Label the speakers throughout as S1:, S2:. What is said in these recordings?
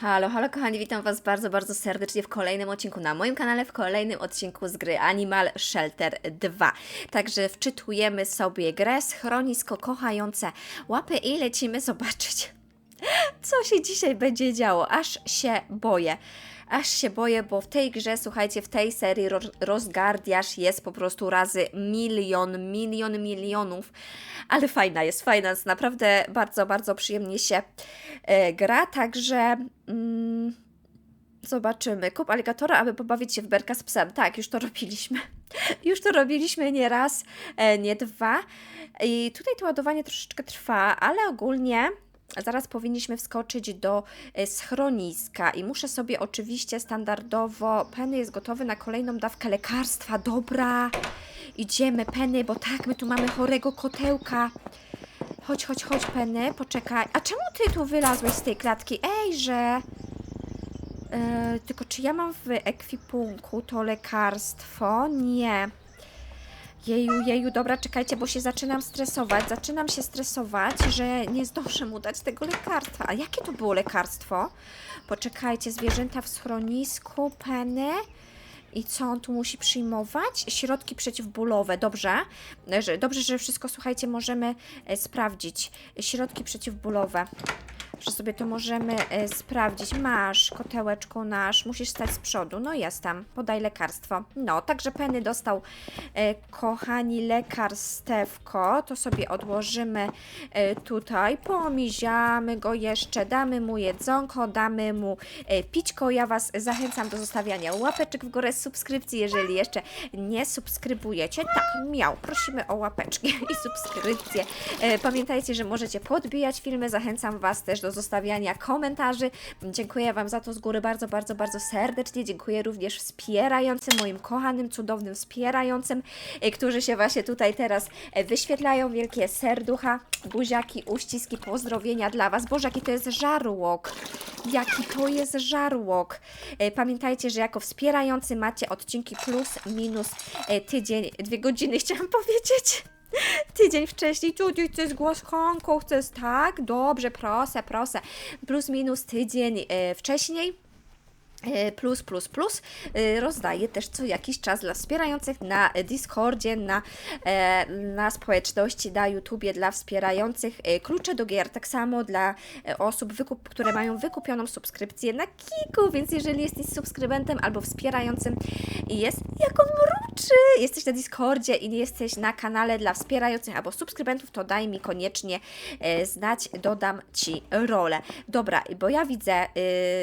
S1: Halo, halo kochani, witam Was bardzo, bardzo serdecznie w kolejnym odcinku na moim kanale, w kolejnym odcinku z gry Animal Shelter 2. Także wczytujemy sobie grę Schronisko kochające łapy i lecimy zobaczyć, co się dzisiaj będzie działo. Aż się boję. Aż się boję, bo w tej grze, słuchajcie, w tej serii ro- rozgardiasz jest po prostu razy milion, milion, milionów. Ale fajna jest, fajna jest, naprawdę bardzo, bardzo przyjemnie się e, gra, także mm, zobaczymy. Kup aligatora, aby pobawić się w berka z psem. Tak, już to robiliśmy. Już to robiliśmy nie raz, e, nie dwa. I tutaj to ładowanie troszeczkę trwa, ale ogólnie zaraz powinniśmy wskoczyć do e, schroniska i muszę sobie oczywiście standardowo, Penny jest gotowy na kolejną dawkę lekarstwa, dobra, idziemy Penny, bo tak, my tu mamy chorego kotełka. Chodź, chodź, chodź Penny, poczekaj. A czemu ty tu wylazłeś z tej klatki? Ej, że... E, tylko czy ja mam w ekwipunku to lekarstwo? Nie. Jeju, jeju, dobra, czekajcie, bo się zaczynam stresować. Zaczynam się stresować, że nie zdążę mu dać tego lekarstwa. A jakie to było lekarstwo? Poczekajcie, zwierzęta w schronisku, Penny. I co on tu musi przyjmować? Środki przeciwbólowe, dobrze. Dobrze, że wszystko, słuchajcie, możemy e, sprawdzić. Środki przeciwbólowe. Że sobie to możemy e, sprawdzić. Masz, kotełeczku nasz, musisz stać z przodu. No jestem, podaj lekarstwo. No, także Penny dostał, e, kochani, lekarstewko. To sobie odłożymy e, tutaj. Pomiziamy go jeszcze, damy mu jedzonko, damy mu e, pićko. Ja Was zachęcam do zostawiania łapeczek w górę, subskrypcji, jeżeli jeszcze nie subskrybujecie. Tak, miał. Prosimy o łapeczki i subskrypcje. E, Pamiętajcie, że możecie podbijać filmy. Zachęcam Was też do zostawiania komentarzy. Dziękuję Wam za to z góry bardzo, bardzo, bardzo serdecznie. Dziękuję również wspierającym, moim kochanym, cudownym wspierającym, e, którzy się właśnie tutaj teraz e, wyświetlają. Wielkie serducha, buziaki, uściski, pozdrowienia dla Was. Boże, jaki to jest żarłok. Jaki to jest żarłok. E, Pamiętajcie, że jako wspierający macie odcinki plus, minus tydzień, dwie godziny chciałam powiedzieć. Tydzień wcześniej, tutaj chcesz głoskonką, chcesz tak? Dobrze, proszę, proszę. Plus, minus tydzień e, wcześniej. E, Plus, plus, plus e, rozdaję też co jakiś czas dla wspierających na Discordzie, na, e, na społeczności, na YouTubie dla wspierających klucze do gier, tak samo dla osób, wykup, które mają wykupioną subskrypcję na Kiku, więc jeżeli jesteś subskrybentem albo wspierającym i jest, jak on mruczy, jesteś na Discordzie i nie jesteś na kanale dla wspierających albo subskrybentów, to daj mi koniecznie znać, dodam Ci rolę. Dobra, bo ja widzę,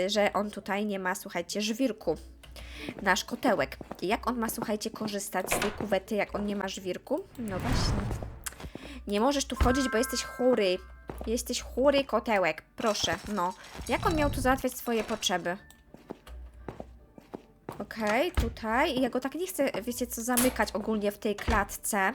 S1: y, że on tutaj nie ma, słuchajcie, żwirku. Nasz kotełek. Jak on ma, słuchajcie, korzystać z tej kuwety, jak on nie ma żwirku? No właśnie. Nie możesz tu wchodzić, bo jesteś chory. Jesteś chory kotełek. Proszę, no. Jak on miał tu załatwiać swoje potrzeby? Okej, tutaj. I ja go tak nie chcę, wiecie co, zamykać ogólnie w tej klatce.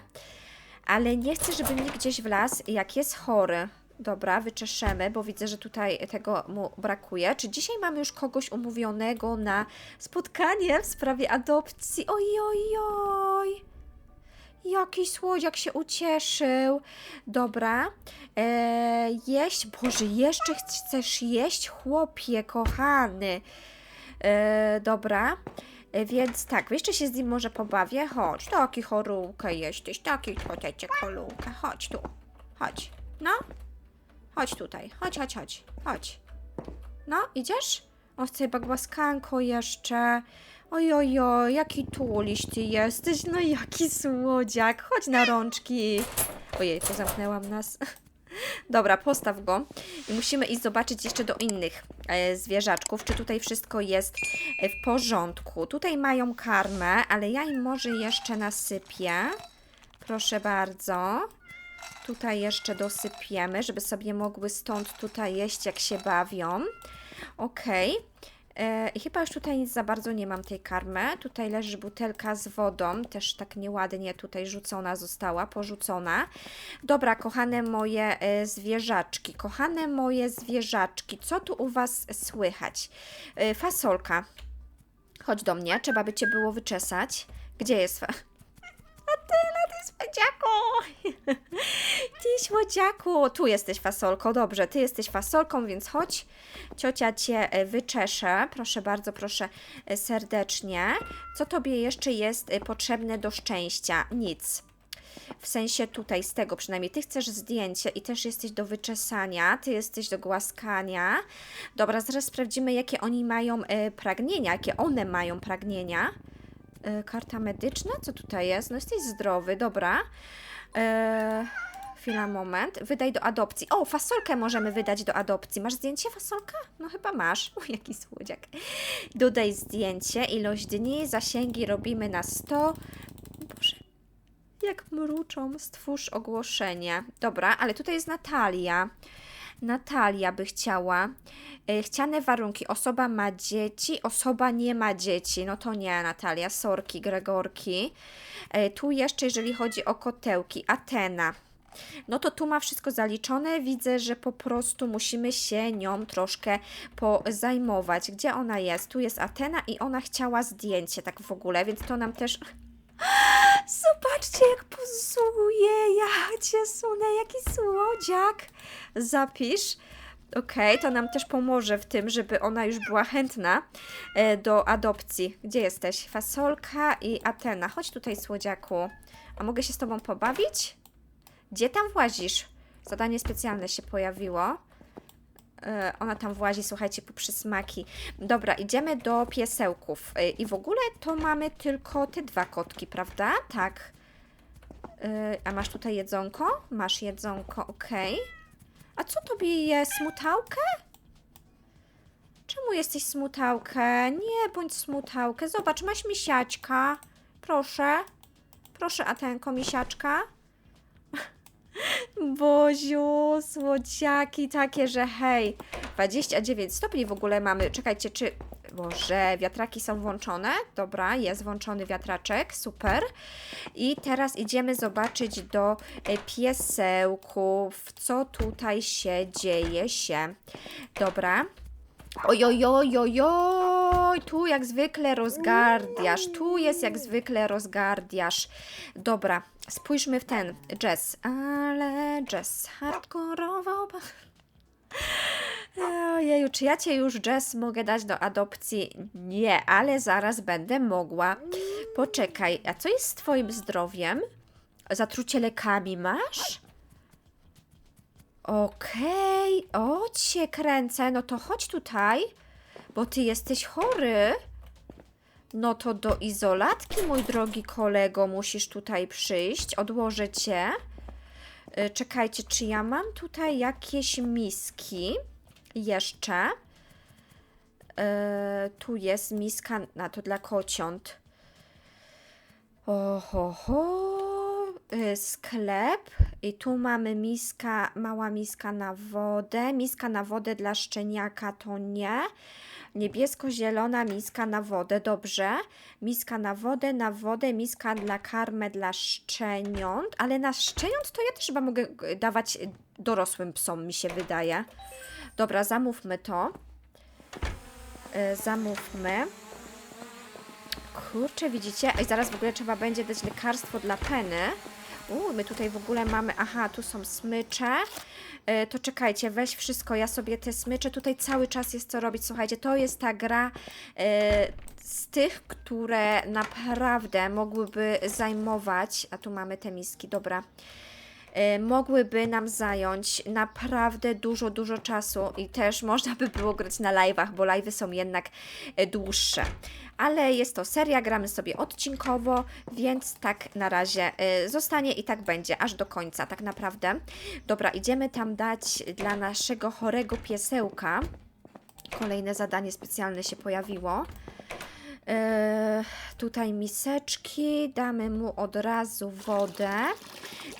S1: Ale nie chcę, żeby mi gdzieś wlazł, jak jest chory. Dobra, wyczeszemy, bo widzę, że tutaj tego mu brakuje. Czy dzisiaj mamy już kogoś umówionego na spotkanie w sprawie adopcji? Oj, oj, oj. Jaki słodziak się ucieszył. Dobra. Eee, jeść. Boże, jeszcze chcesz jeść, chłopie, kochany. E, dobra. E, więc tak, jeszcze się z nim może pobawię. Chodź, taki chorułka jesteś, taki koteczek chorułka. Chodź tu. Chodź. No. Chodź tutaj. Chodź, chodź, chodź. Chodź. No, idziesz? On chce chyba głaskanko jeszcze. Oj, oj, oj, jaki tuliś ty jesteś. No jaki słodziak. Chodź na rączki. Ojej, zamknęłam nas. Dobra, postaw go. I musimy iść zobaczyć jeszcze do innych e, zwierzaczków, czy tutaj wszystko jest e, w porządku. Tutaj mają karmę, ale ja im może jeszcze nasypię. Proszę bardzo. Tutaj jeszcze dosypiemy, żeby sobie mogły stąd tutaj jeść, jak się bawią. Okej. E, chyba już tutaj nic za bardzo nie mam tej karmy. Tutaj leży butelka z wodą, też tak nieładnie tutaj rzucona została, porzucona. Dobra, kochane moje e, zwierzaczki, kochane moje zwierzaczki, co tu u Was słychać? E, fasolka, chodź do mnie, trzeba by Cię było wyczesać. Gdzie jest fa... A Ty tej słodziaku! Ty słodziaku! Tu jesteś fasolką, dobrze, ty jesteś fasolką, więc chodź. Ciocia cię e, wyczesze. Proszę bardzo, proszę e, serdecznie. Co tobie jeszcze jest e, potrzebne do szczęścia? Nic. W sensie tutaj z tego przynajmniej. Ty chcesz zdjęcie i też jesteś do wyczesania, ty jesteś do głaskania. Dobra, zaraz sprawdzimy, jakie oni mają pragnienia, jakie one mają pragnienia. E, karta medyczna? Co tutaj jest? No jesteś zdrowy, dobra. E, chwila, moment. Wydaj do adopcji. O, fasolkę możemy wydać do adopcji. Masz zdjęcie fasolka? No chyba masz. O, jaki słodziak. Dodaj zdjęcie. Ilość dni, zasięgi robimy na 100. Boże, jak mruczą, stwórz ogłoszenie. Dobra, ale tutaj jest Natalia. Natalia by chciała. E, Chciane warunki. Osoba ma dzieci, osoba nie ma dzieci. No to nie, Natalia. Sorki, Gregorki. E, Tu jeszcze, jeżeli chodzi o kotełki. Atena. No to tu ma wszystko zaliczone. Widzę, że po prostu musimy się nią troszkę pozajmować. Gdzie ona jest? Tu jest Atena i ona chciała zdjęcie tak w ogóle, więc to nam też Zobaczcie, jak pozuje. Ja cię sunę, jaki słodziak. Zapisz. Okej, to nam też pomoże w tym, żeby ona już była chętna e, do adopcji. Gdzie jesteś? Fasolka i Atena. Chodź tutaj, słodziaku. A mogę się z tobą pobawić? Gdzie tam włazisz? Zadanie specjalne się pojawiło. E, Ona tam włazi, słuchajcie, po przysmaki. Dobra, idziemy do piesełków. E, I w ogóle to mamy tylko te dwa kotki, prawda? Tak. E, A masz tutaj jedzonko? Masz jedzonko, okej. A co tobie je? Smutałkę? Czemu jesteś smutałkę? Nie bądź smutałkę. Zobacz, masz misiaczka. Proszę. Proszę, Atenko, misiaczka. Boziu, słodziaki takie, że hej, 29 stopni w ogóle mamy. Czekajcie, czy. Boże, wiatraki są włączone. Dobra, jest włączony wiatraczek, super. I teraz idziemy zobaczyć do e, piesełków, co tutaj się dzieje się. Dobra. Ojojojojoj, tu jak zwykle rozgardiasz, tu jest jak zwykle rozgardiasz. Dobra, spójrzmy w ten jazz, ale jazz hardkorowo. Ojeju, czy ja cię już jazz mogę dać do adopcji? Nie, ale zaraz będę mogła. Poczekaj, a co jest z twoim zdrowiem? Zatrucie lekami masz? Okej, o cię kręcę, no to chodź tutaj, bo ty jesteś chory. No to do izolatki, mój drogi kolego, musisz tutaj przyjść. Odłożę cię. Y, Czekajcie, czy ja mam tutaj jakieś miski jeszcze? Y, tu jest miska, na to dla kociąt. Oho, ho. Y, Sklep i tu mamy miska, mała miska na wodę. Miska na wodę dla szczeniaka to nie. Niebiesko-zielona miska na wodę, dobrze. Miska na wodę, na wodę, miska dla karmę dla szczeniąt, ale na szczeniąt to ja też chyba mogę y, dawać y, dorosłym psom, mi się wydaje. Dobra, zamówmy to. Y, Zamówmy. Kurczę, widzicie? Ej, zaraz w ogóle trzeba będzie dać lekarstwo dla Peny. U, my tutaj w ogóle mamy, aha, tu są smycze. E, to czekajcie, weź wszystko, ja sobie te smycze, tutaj cały czas jest co robić. Słuchajcie, to jest ta gra e, z tych, które naprawdę mogłyby zajmować, a tu mamy te miski, dobra mogłyby nam zająć naprawdę dużo, dużo czasu i też można by było grać na live'ach, bo live'y są jednak e, dłuższe. Ale jest to seria, gramy sobie odcinkowo, więc tak na razie e, zostanie i tak będzie, aż do końca tak naprawdę. Dobra, idziemy tam dać dla naszego chorego piesełka. Kolejne zadanie specjalne się pojawiło. E, tutaj miseczki, damy mu od razu wodę.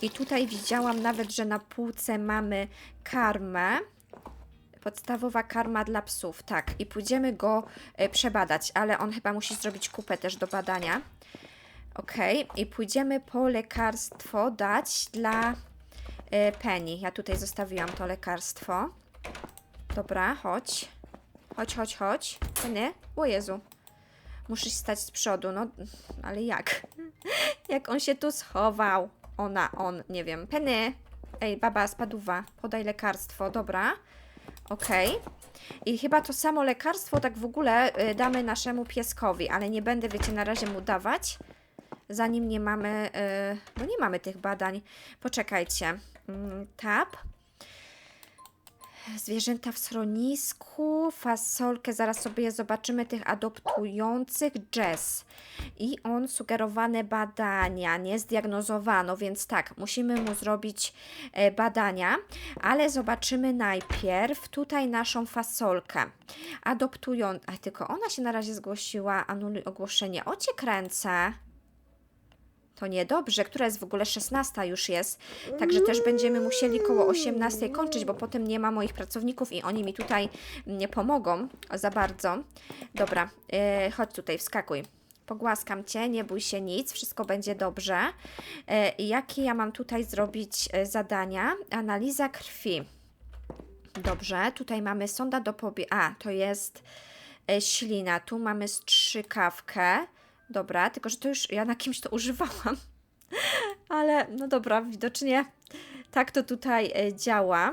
S1: I tutaj widziałam nawet, że na półce mamy karmę. Podstawowa karma dla psów, tak. I pójdziemy go e, przebadać, ale on chyba musi zrobić kupę też do badania. Ok, i pójdziemy po lekarstwo dać dla e, Penny. Ja tutaj zostawiłam to lekarstwo. Dobra, chodź. Chodź, chodź, chodź. Penny? O Jezu. Musisz stać z przodu, no ale jak? Jak on się tu schował? Ona, on, nie wiem. Penny! Ej, baba, spaduwa, podaj lekarstwo, dobra. Okej. I chyba to samo lekarstwo tak w ogóle y, damy naszemu pieskowi, ale nie będę, wiecie, na razie mu dawać, zanim nie mamy, y, no nie mamy tych badań. Poczekajcie. Mm, Tap. Zwierzęta w schronisku, fasolkę, zaraz sobie zobaczymy tych adoptujących, Jazz. I on sugerowane badania, nie zdiagnozowano, więc tak, musimy mu zrobić e, badania, ale zobaczymy najpierw tutaj naszą fasolkę. Adoptują, a tylko ona się na razie zgłosiła, anuluj ogłoszenie. O cię kręcę. To niedobrze, która jest w ogóle 16 już jest, także też będziemy musieli koło 18 kończyć, bo potem nie ma moich pracowników i oni mi tutaj nie pomogą za bardzo. Dobra, yy, chodź tutaj, wskakuj. Pogłaskam Cię, nie bój się nic, wszystko będzie dobrze. Yy, jakie ja mam tutaj zrobić yy, zadania? Analiza krwi. Dobrze, tutaj mamy sonda do pobie... A, to jest e, ślina. Tu mamy strzykawkę. Dobra, tylko że to już ja na kimś to używałam. Ale no dobra, widocznie tak to tutaj e, działa.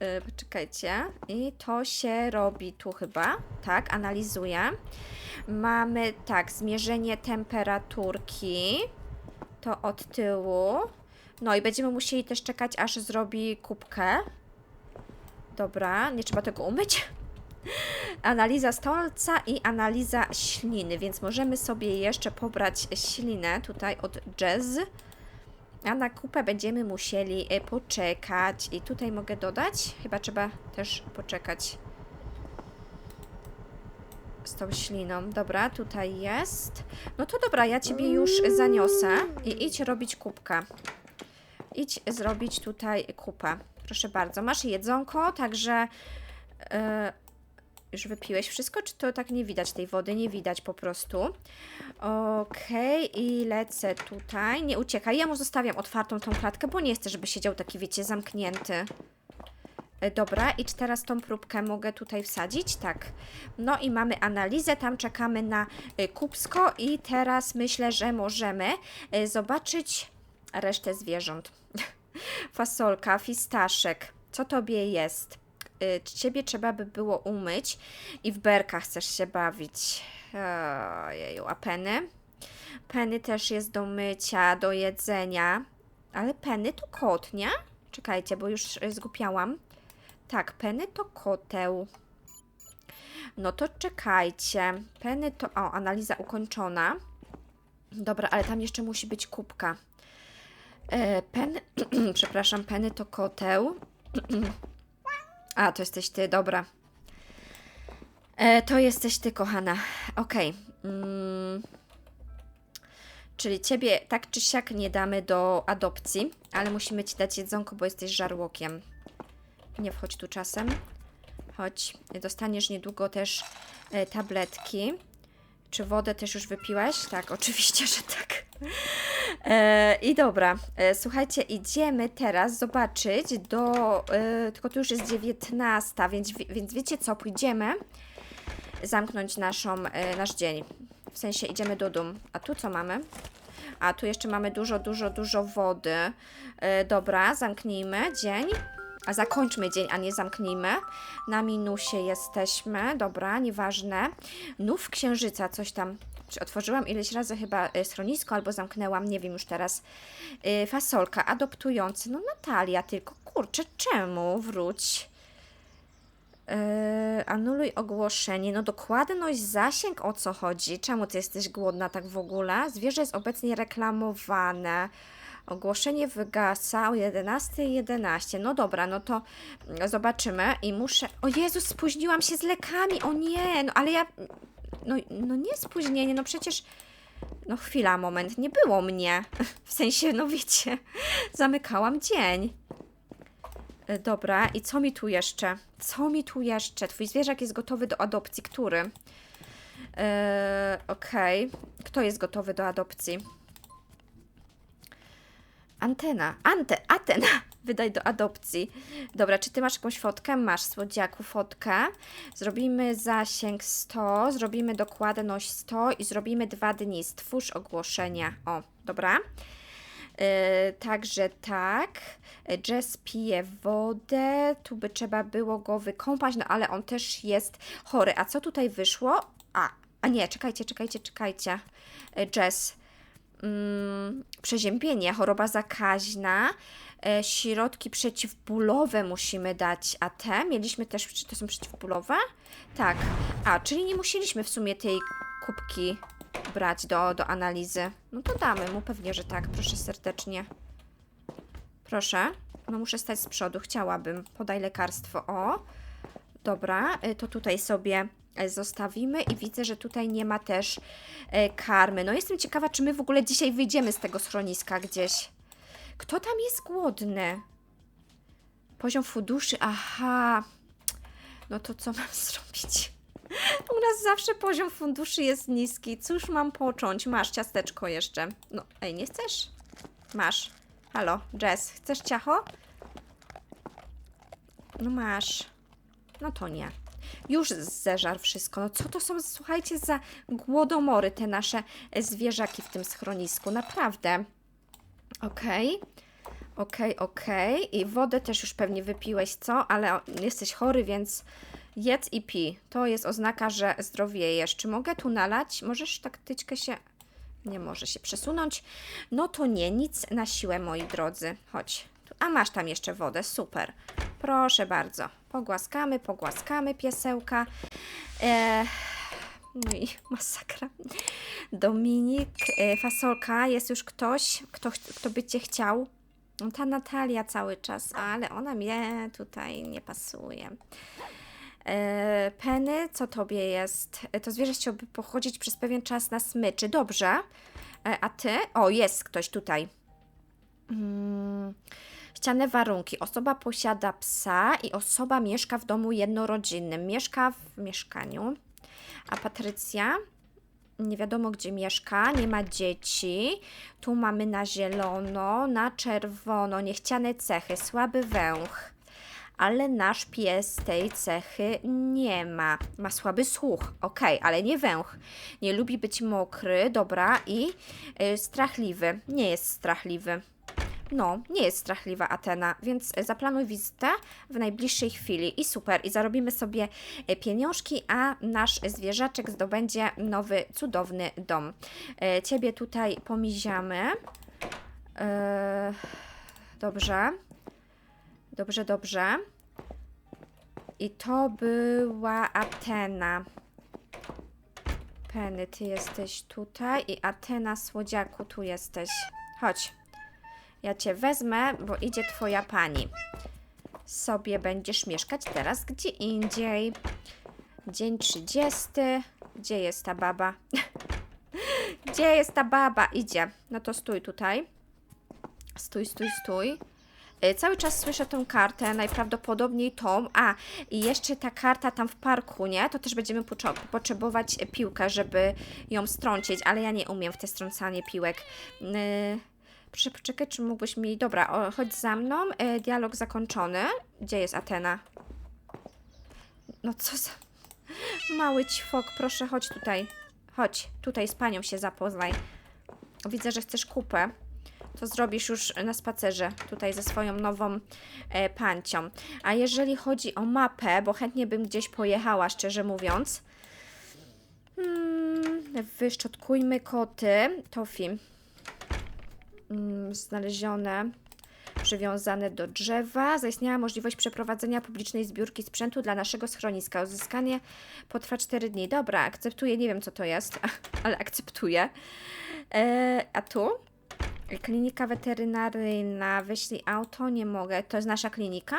S1: E, Poczekajcie. I to się robi tu chyba. Tak, analizuję. Mamy tak, zmierzenie temperaturki. To od tyłu. No i będziemy musieli też czekać, aż zrobi kubkę. Dobra, nie trzeba tego umyć. Analiza stolca i analiza śliny, więc możemy sobie jeszcze pobrać ślinę tutaj od Jazz. A na kupę będziemy musieli e, poczekać. I tutaj mogę dodać? Chyba trzeba też poczekać z tą śliną. Dobra, tutaj jest. No to dobra, ja Ciebie już zaniosę i idź robić kubkę. Idź zrobić tutaj kupę. Proszę bardzo. Masz jedzonko, także... e, już wypiłeś wszystko, czy to tak nie widać tej wody? Nie widać po prostu. Okej, i lecę tutaj. Nie uciekaj. Ja mu zostawiam otwartą tą klatkę, bo nie chcę, żeby siedział taki, wiecie, zamknięty. E, Dobra, i teraz tą próbkę mogę tutaj wsadzić? Tak. No i mamy analizę, tam czekamy na y, kupsko i teraz myślę, że możemy y, zobaczyć resztę zwierząt. Fasolka, fistaszek. Co tobie jest? Y, Ciebie trzeba by było umyć i w berkach chcesz się bawić. Ojeju, a Penny? Penny też jest do mycia, do jedzenia. Ale Penny to kot, nie? Czekajcie, bo już y, zgupiałam. Tak, Penny to koteł. No to czekajcie. Penny to... O, analiza ukończona. Dobra, ale tam jeszcze musi być kubka. E, Penny... Przepraszam, Penny to koteł. A, to jesteś ty, dobra. E, to jesteś ty, kochana. Okej. Mm. Czyli ciebie tak czy siak nie damy do adopcji, ale musimy ci dać jedzonko, bo jesteś żarłokiem. Nie wchodź tu czasem. Chodź. Dostaniesz niedługo też e, tabletki. Czy wodę też już wypiłaś? Tak, oczywiście, że tak. E, I dobra, e, słuchajcie, idziemy teraz zobaczyć do. E, tylko tu już jest 19, więc, więc wiecie co? Pójdziemy zamknąć naszą, e, nasz dzień. W sensie idziemy do dum. A tu co mamy? A tu jeszcze mamy dużo, dużo, dużo wody. E, dobra, zamknijmy dzień. A zakończmy dzień, a nie zamknijmy. Na minusie jesteśmy. Dobra, nieważne. Nów księżyca, coś tam. Czy otworzyłam ileś razy chyba e, schronisko albo zamknęłam, nie wiem już teraz. E, Fasolka, adoptujący. No Natalia, tylko kurczę, czemu? Wróć. Yy, anuluj ogłoszenie. No dokładność, zasięg, o co chodzi? Czemu ty jesteś głodna tak w ogóle? Zwierzę jest obecnie reklamowane. Ogłoszenie wygasa o 11.11. 11. No dobra, no to zobaczymy i muszę... O Jezus, spóźniłam się z lekami, o nie, no ale ja... No, no nie spóźnienie, no przecież... No chwila, moment, nie było mnie. W sensie, no wiecie, zamykałam dzień. E, Dobra, i co mi tu jeszcze? Co mi tu jeszcze? Twój zwierzak jest gotowy do adopcji. Który? Eee, Okej. Kto jest gotowy do adopcji? Antena. Ante, Atena. Wydaj do adopcji. Dobra, czy ty masz jakąś fotkę? Masz, słodziaku, fotkę. Zrobimy zasięg 100, zrobimy dokładność 100 i zrobimy dwa dni. Stwórz ogłoszenia. O, dobra. E, także tak. Jess pije wodę. Tu by trzeba było go wykąpać, no ale on też jest chory. A co tutaj wyszło? A, a nie, czekajcie, czekajcie, czekajcie. Jess. Mm, przeziębienie, choroba zakaźna, e, środki przeciwbólowe musimy dać. A te mieliśmy też, czy to są przeciwbólowe? Tak. A, czyli nie musieliśmy w sumie tej kubki brać do, do analizy. No to damy mu, pewnie, że tak. Proszę serdecznie. Proszę. No muszę stać z przodu, chciałabym. Podaj lekarstwo. O. Dobra, y, to tutaj sobie zostawimy i widzę, że tutaj nie ma też y, karmy. No jestem ciekawa, czy my w ogóle dzisiaj wyjdziemy z tego schroniska gdzieś. Kto tam jest głodny? Poziom funduszy, aha. No to co mam zrobić? U nas zawsze poziom funduszy jest niski. Cóż mam począć? Masz ciasteczko jeszcze. No, ej, nie chcesz? Masz. Halo, Jess, chcesz ciacho? No masz. No to nie. Już zeżar wszystko. No co to są, słuchajcie, za głodomory te nasze e, zwierzaki w tym schronisku? Naprawdę. Okej. Okej, okej. I wodę też już pewnie wypiłeś, co? Ale jesteś chory, więc jedz i pij. To jest oznaka, że zdrowiejesz. Czy mogę tu nalać? Możesz tak tyczkę się... Nie może się przesunąć. No to nie, nic na siłę, moi drodzy. Chodź. A masz tam jeszcze wodę, super. Proszę bardzo. Pogłaskamy, pogłaskamy piesełka. E, no i masakra. Dominik, e, fasolka, jest już ktoś, kto, kto by cię chciał. No ta Natalia cały czas, ale ona mnie tutaj nie pasuje. E, Penny, co tobie jest? E, To zwierzę chciałby pochodzić przez pewien czas na smyczy. Dobrze. E, A ty? O, jest ktoś tutaj. Mm, Ściane warunki. Osoba posiada psa i osoba mieszka w domu jednorodzinnym. Mieszka w mieszkaniu. A Patrycja? Nie wiadomo gdzie mieszka, nie ma dzieci. Tu mamy na zielono, na czerwono, niechciane cechy, słaby węch. Ale nasz pies tej cechy nie ma. Ma słaby słuch, okej, ale nie węch. Nie lubi być mokry, dobra, i y, strachliwy. Nie jest strachliwy. No, nie jest strachliwa Atena, więc e, zaplanuj wizytę w najbliższej chwili i super, i zarobimy sobie e, pieniążki, a nasz zwierzaczek zdobędzie nowy, cudowny dom. E, Ciebie tutaj pomiziamy. Dobrze. Dobrze, dobrze. I to była Atena. Penny, ty jesteś tutaj i Atena, słodziaku, tu jesteś. Chodź. Ja cię wezmę, bo idzie twoja pani. Sobie będziesz mieszkać teraz gdzie indziej. Dzień 30. Gdzie jest ta baba? Gdzie jest ta baba? Idzie. No to stój tutaj. Stój, stój, stój. Y, Cały czas słyszę tą kartę, najprawdopodobniej tą. A, i jeszcze ta karta tam w parku, nie? To też będziemy potrzebować piłkę, żeby ją strącić, ale ja nie umiem w te strącanie piłek. Yy, proszę poczekać, czy mógłbyś mi... Dobra, o, chodź za mną. E, dialog zakończony. Gdzie jest Atena? No co za... Mały ćwok, proszę, chodź tutaj. Chodź, tutaj z panią się zapoznaj. Widzę, że chcesz kupę to zrobisz już na spacerze tutaj ze swoją nową e, pancią. A jeżeli chodzi o mapę, bo chętnie bym gdzieś pojechała, szczerze mówiąc. Hmm, wyszczotkujmy koty. Tofi. Hmm, znalezione. Przywiązane do drzewa. Zaistniała możliwość przeprowadzenia publicznej zbiórki sprzętu dla naszego schroniska. Uzyskanie potrwa 4 dni. Dobra, akceptuję. Nie wiem, co to jest, ale akceptuję. E, a tu? Klinika weterynaryjna, wyślij auto, nie mogę. To jest nasza klinika?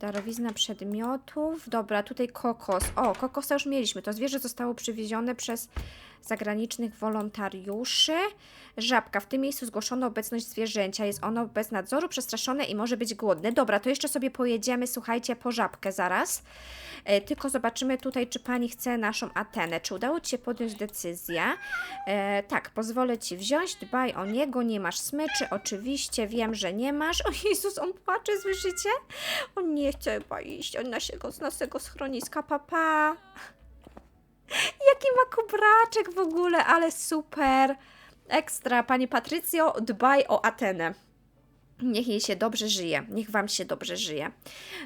S1: Darowizna przedmiotów. Dobra, tutaj kokos. O, kokosa już mieliśmy. To zwierzę zostało przywiezione przez zagranicznych wolontariuszy. Żabka. W tym miejscu zgłoszono obecność zwierzęcia. Jest ono bez nadzoru, przestraszone i może być głodne. Dobra, to jeszcze sobie pojedziemy, słuchajcie, po żabkę zaraz. E, tylko zobaczymy tutaj, czy pani chce naszą Atenę. Czy udało ci się podjąć decyzję? E, tak, pozwolę ci wziąć. Dbaj o niego. Nie masz smyczy. Oczywiście wiem, że nie masz. O Jezus, on płacze, słyszycie? On nie chce chyba iść od naszego, z naszego schroniska. Papa. Jaki ma kubraczek w ogóle, ale super. Ekstra, Pani Patrycjo, dbaj o Atenę. Niech jej się dobrze żyje, niech Wam się dobrze żyje.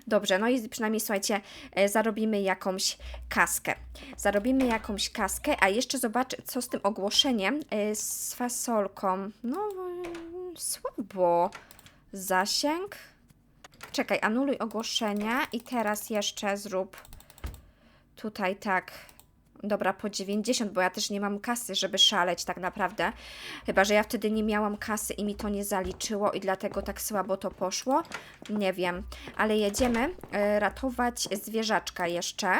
S1: Dobrze, no i przynajmniej słuchajcie, e, zarobimy jakąś kaskę. Zarobimy jakąś kaskę, a jeszcze zobacz, co z tym ogłoszeniem e, z fasolką. No, słabo. Zasięg. Czekaj, anuluj ogłoszenia i teraz jeszcze zrób tutaj tak. Dobra, po 90, bo ja też nie mam kasy, żeby szaleć tak naprawdę. Chyba, że ja wtedy nie miałam kasy i mi to nie zaliczyło i dlatego tak słabo to poszło. Nie wiem, ale jedziemy e, ratować zwierzaczka jeszcze.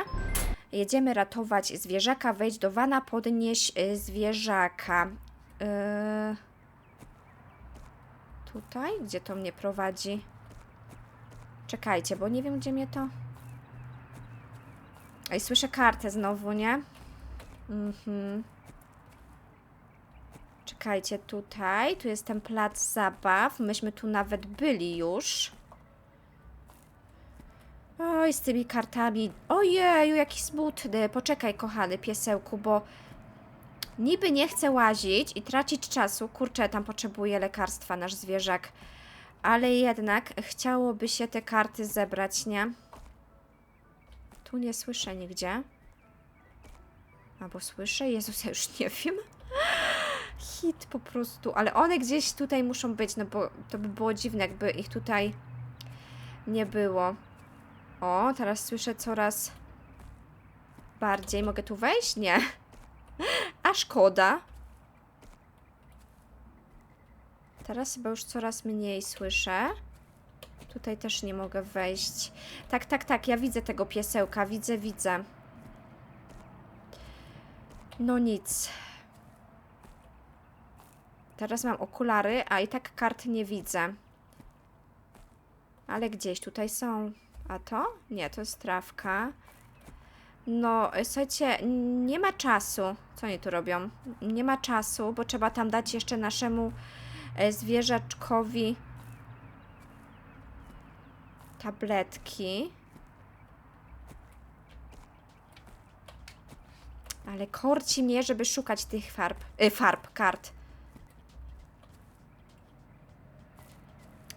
S1: Jedziemy ratować zwierzaka, wejdź do wana, podnieś e, zwierzaka. E, tutaj? Gdzie to mnie prowadzi? Czekajcie, bo nie wiem, gdzie mnie to... Ej, słyszę kartę znowu, nie? Mhm. Czekajcie, tutaj. Tu jest ten plac zabaw. Myśmy tu nawet byli już. Oj, z tymi kartami. Ojeju, jaki smutny. Poczekaj, kochany piesełku, bo niby nie chcę łazić i tracić czasu. Kurczę, tam potrzebuje lekarstwa nasz zwierzak. Ale jednak chciałoby się te karty zebrać, nie? Tu nie słyszę nigdzie. Albo słyszę? Jezus, ja już nie wiem. Hit po prostu. Ale one gdzieś tutaj muszą być, no bo to by było dziwne, jakby ich tutaj nie było. O, teraz słyszę coraz bardziej. Mogę tu wejść? Nie. A szkoda. Teraz chyba już coraz mniej słyszę. Tutaj też nie mogę wejść. Tak, tak, tak, ja widzę tego piesełka, widzę, widzę. No nic. Teraz mam okulary, a i tak kart nie widzę. Ale gdzieś tutaj są. A to? Nie, to jest trawka. No, słuchajcie, nie ma czasu. Co oni tu robią? Nie ma czasu, bo trzeba tam dać jeszcze naszemu e, zwierzaczkowi tabletki. Ale korci mnie, żeby szukać tych farb, y, farb, kart.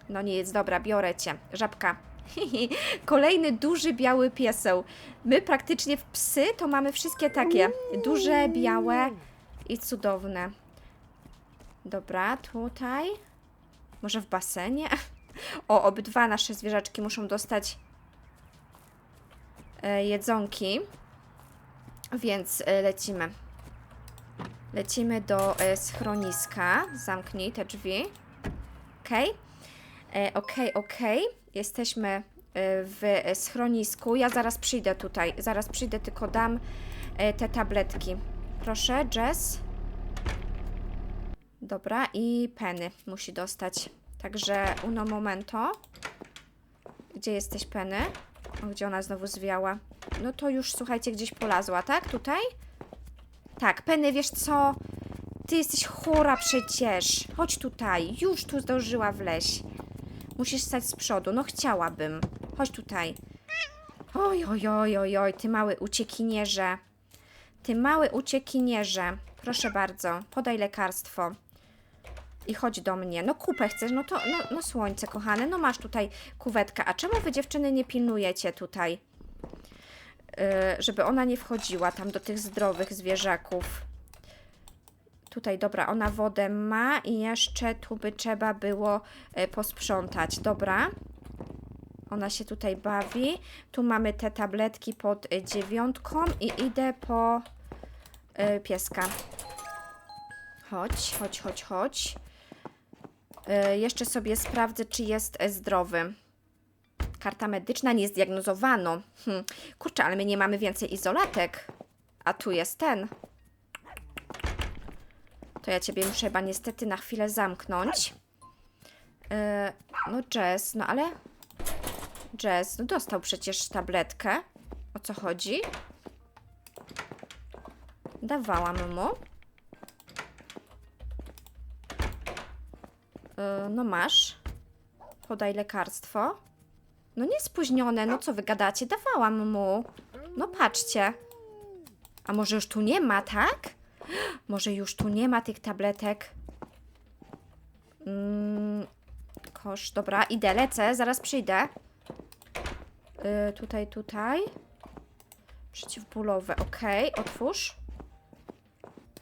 S1: No nic, dobra, biorę cię. Żabka. Kolejny duży biały pieseł. My praktycznie w psy to mamy wszystkie takie duże, białe i cudowne. Dobra, tutaj. Może w basenie? O, obydwa nasze zwierzaczki muszą dostać e, jedzonki. Więc e, lecimy. Lecimy do e, schroniska. Zamknij te drzwi. Okej. Okay. Okej, okej. Jesteśmy w schronisku. Ja zaraz przyjdę tutaj. Zaraz przyjdę, tylko dam te tabletki. Proszę, Jess. Dobra, i Penny musi dostać. Także uno momento. Gdzie jesteś, Penny? O, gdzie ona znowu zwiała? No to już, słuchajcie, gdzieś polazła, tak? Tutaj? Tak, Penny, wiesz co? Ty jesteś chora przecież. Chodź tutaj. Już tu zdążyła wleźć. Musisz stać z przodu. No chciałabym. Chodź tutaj. Oj, oj, oj, oj, oj, ty mały uciekinierze. Ty mały uciekinierze. Proszę bardzo, podaj lekarstwo. I chodź do mnie. No kupę chcesz, no to, no, no słońce kochane, no masz tutaj kuwetkę. A czemu wy dziewczyny nie pilnujecie tutaj? Yy, żeby ona nie wchodziła tam do tych zdrowych zwierzaków. Tutaj, dobra, ona wodę ma i jeszcze tu by trzeba było e, posprzątać. Dobra. Ona się tutaj bawi. Tu mamy te tabletki pod e, dziewiątką i idę po e, pieska. Chodź, chodź, chodź, chodź. E, jeszcze sobie sprawdzę, czy jest e, zdrowy. Karta medyczna nie zdiagnozowano. Hm. Kurczę, ale my nie mamy więcej izolatek. A tu jest ten. To ja ciebie muszę chyba niestety na chwilę zamknąć. E, no Jess, no ale... Jess, no dostał przecież tabletkę. O co chodzi? Dawałam mu. No masz. Podaj lekarstwo. No nie spóźnione, no co wy gadacie? Dawałam mu. No patrzcie. A może już tu nie ma, tak? Może już tu nie ma tych tabletek? Mm, kosz, dobra, idę, lecę, zaraz przyjdę. Y, tutaj, tutaj. Przeciwbólowe, okej, otwórz.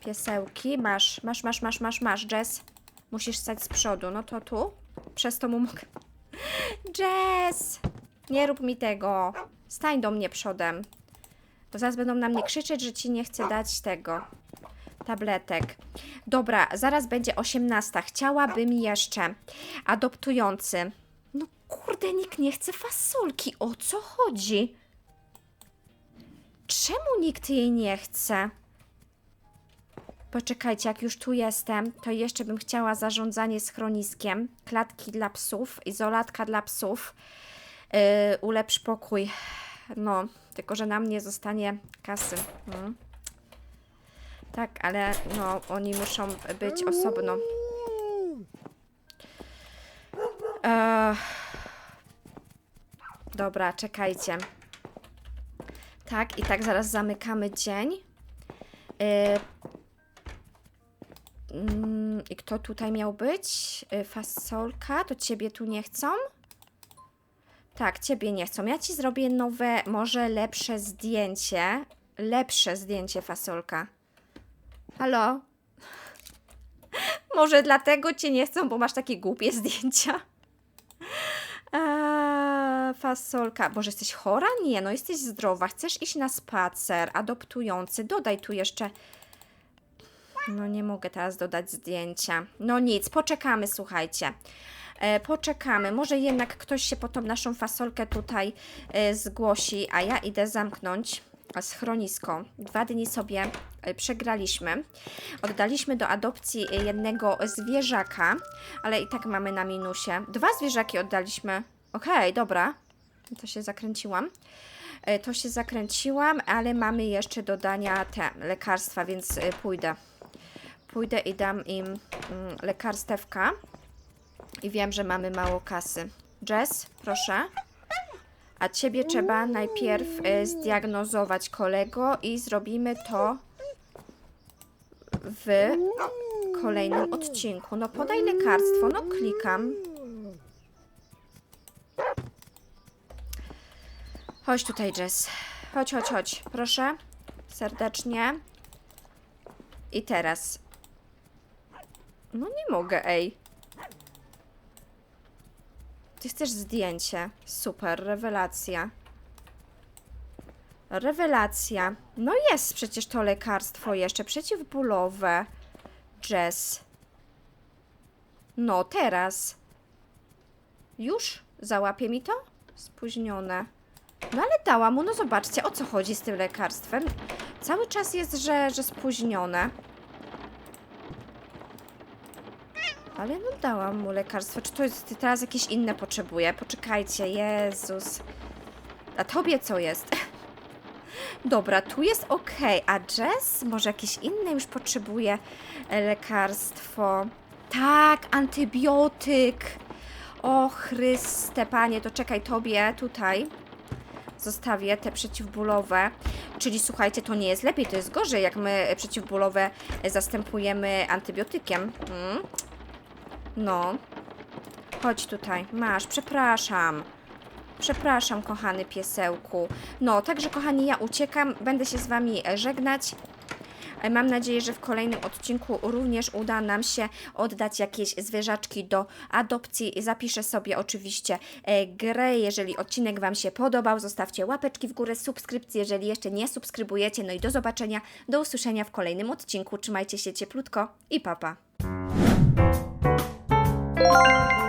S1: Piesełki, masz, masz, masz, masz, masz, masz, Jess. Musisz stać z przodu, no to tu. Przez to mu mogę... Jess! Nie rób mi tego. Stań do mnie przodem. Bo zaraz będą na mnie krzyczeć, że ci nie chcę dać tego. Tabletek. Dobra, zaraz będzie 18. Chciałabym jeszcze adoptujący. No kurde, nikt nie chce fasolki. O co chodzi? Czemu nikt jej nie chce? Poczekajcie, jak już tu jestem, to jeszcze bym chciała zarządzanie schroniskiem, klatki dla psów, izolatka dla psów, yy, ulepsz pokój. No, tylko że nam nie zostanie kasy. Mm. Tak, ale no, oni muszą być osobno. Dobra, czekajcie. Tak, i tak zaraz zamykamy dzień. Yy, I kto tutaj miał być? Y, Fasolka, to ciebie tu nie chcą? Tak, ciebie nie chcą. Ja ci zrobię nowe, może lepsze zdjęcie. Lepsze zdjęcie, fasolka. Halo? Może dlatego cię nie chcą, bo masz takie głupie zdjęcia. Eee, fasolka. Boże, jesteś chora? Nie, no jesteś zdrowa. Chcesz iść na spacer, adoptujący. Dodaj tu jeszcze no nie mogę teraz dodać zdjęcia. No nic, poczekamy, słuchajcie. E, poczekamy. Może jednak ktoś się po tą naszą fasolkę tutaj e, zgłosi, a ja idę zamknąć schronisko. Dwa dni sobie e, przegraliśmy. Oddaliśmy do adopcji e, jednego zwierzaka, ale i tak mamy na minusie. Dwa zwierzaki oddaliśmy. Okej, dobra. To się zakręciłam. E, To się zakręciłam, ale mamy jeszcze dodania te lekarstwa, więc pójdę pójdę i dam im mm, lekarstewka. I wiem, że mamy mało kasy. Jess, proszę. A ciebie trzeba najpierw y, zdiagnozować kolego i zrobimy to w kolejnym odcinku. No podaj lekarstwo, no klikam. Chodź tutaj, Jess. Chodź, chodź, chodź. Proszę. Serdecznie. I teraz. No nie mogę, ej. Ty chcesz zdjęcie. Super, rewelacja. Rewelacja. No jest przecież to lekarstwo jeszcze, przeciwbólowe. Jess. No, teraz. Już? Załapie mi to? Spóźnione. No ale dałam mu, no zobaczcie, o co chodzi z tym lekarstwem. Cały czas jest, że, że spóźnione. Ale no dałam mu lekarstwo. Czy to jest teraz jakieś inne potrzebuje? Poczekajcie, Jezus. A tobie co jest? Dobra, tu jest ok. A Jess może jakieś inne już potrzebuje e, lekarstwo. Tak, antybiotyk. O Chryste, panie, to czekaj, tobie tutaj zostawię te przeciwbólowe. Czyli słuchajcie, to nie jest lepiej, to jest gorzej, jak my przeciwbólowe zastępujemy antybiotykiem. Mm. No. Chodź tutaj. Masz, przepraszam. Przepraszam, kochany piesełku. No, także kochani, ja uciekam. Będę się z wami e, żegnać. E, Mam nadzieję, że w kolejnym odcinku również uda nam się oddać jakieś zwierzaczki do adopcji. Zapiszę sobie oczywiście e, grę. Jeżeli odcinek Wam się podobał, zostawcie łapeczki w górę, subskrypcję, jeżeli jeszcze nie subskrybujecie. No i do zobaczenia, do usłyszenia w kolejnym odcinku. Trzymajcie się cieplutko i papa. Música